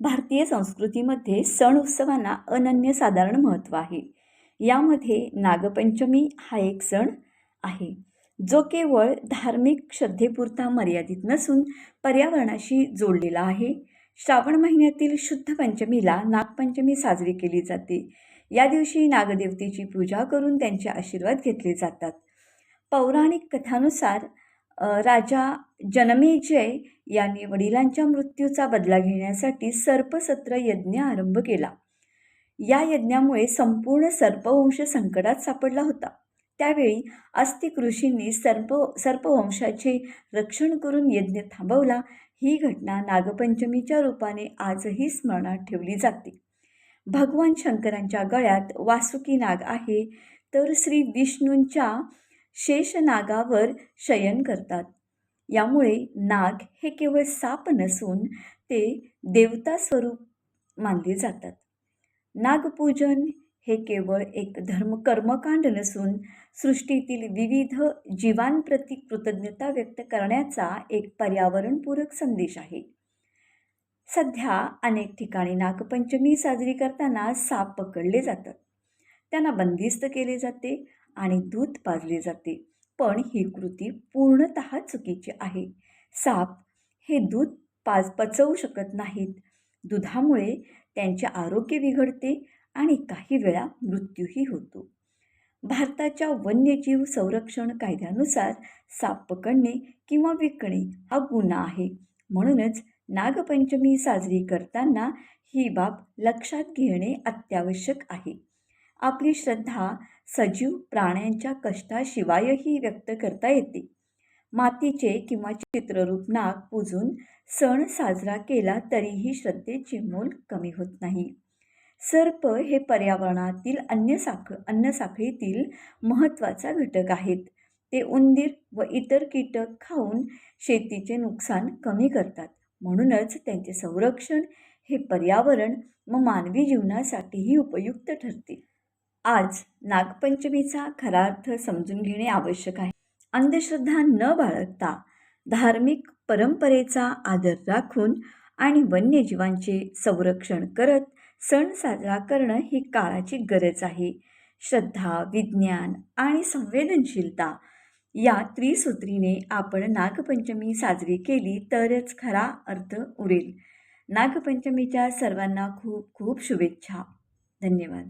भारतीय संस्कृतीमध्ये सण उत्सवांना अनन्यसाधारण महत्त्व आहे. यामध्ये नागपंचमी हा एक सण आहे जो केवळ धार्मिक श्रद्धेपुरता मर्यादित नसून पर्यावरणाशी जोडलेला आहे. श्रावण महिन्यातील शुद्ध पंचमीला नागपंचमी साजरी केली जाते. या दिवशी नागदेवतेची पूजा करून त्यांचे आशीर्वाद घेतले जातात. पौराणिक कथानुसार राजा जनमेजय याने वडिलांच्या मृत्यूचा बदला घेण्यासाठी सर्पसत्र यज्ञ आरंभ केला. या यज्ञामुळे संपूर्ण सर्पवंश संकटात सापडला होता. त्यावेळी अस्तिक ऋषींनी सर्प सर्पवंशाचे रक्षण करून यज्ञ थांबवला. ही घटना नागपंचमीच्या रूपाने आजही स्मरणात ठेवली जाते. भगवान शंकरांच्या गळ्यात वासुकी नाग आहे तर श्री विष्णूंच्या शेषनागावर शयन करतात. यामुळे नाग हे केवळ साप नसून ते देवता स्वरूप मानले जातात. नागपूजन हे केवळ एक धर्म कर्मकांड नसून सृष्टीतील विविध जीवांप्रती कृतज्ञता व्यक्त करण्याचा एक पर्यावरणपूरक संदेश आहे. सध्या अनेक ठिकाणी नागपंचमी साजरी करताना साप पकडले जातात. त्यांना बंदिस्त केले जाते आणि दूध पाजले जाते. पण ही कृती पूर्णत चुकीची आहे. साप हे दूध पाज पचवू शकत नाहीत. दुधामुळे त्यांचे आरोग्य बिघडते आणि काही वेळा मृत्यूही होतो. भारताच्या वन्यजीव संरक्षण कायद्यानुसार साप पकडणे किंवा विकणे हा गुन्हा आहे. म्हणूनच नागपंचमी साजरी करताना ही बाब लक्षात घेणे अत्यावश्यक आहे. आपली श्रद्धा सजीव प्राण्यांच्या कष्टाशिवायही व्यक्त करता येते. मातीचे किंवा चित्ररूप नाग पूजून सण साजरा केला तरीही श्रद्धेचे मोल कमी होत नाही. सर्प हे पर्यावरणातील अन्य साख अन्नसाखळीतील महत्त्वाचा घटक आहेत. ते उंदीर व इतर कीटक खाऊन शेतीचे नुकसान कमी करतात. म्हणूनच त्यांचे संरक्षण हे पर्यावरण व मानवी जीवनासाठीही उपयुक्त ठरते. आज नागपंचमीचा खरा अर्थ समजून घेणे आवश्यक आहे. अंधश्रद्धा न बाळगता धार्मिक परंपरेचा आदर राखून आणि वन्यजीवांचे संरक्षण करत सण साजरा करणं ही काळाची गरज आहे. श्रद्धा विज्ञान आणि संवेदनशीलता या त्रिसूत्रीने आपण नागपंचमी साजरी केली तरच खरा अर्थ उरेल. नागपंचमीच्या सर्वांना खूप खूप शुभेच्छा. धन्यवाद.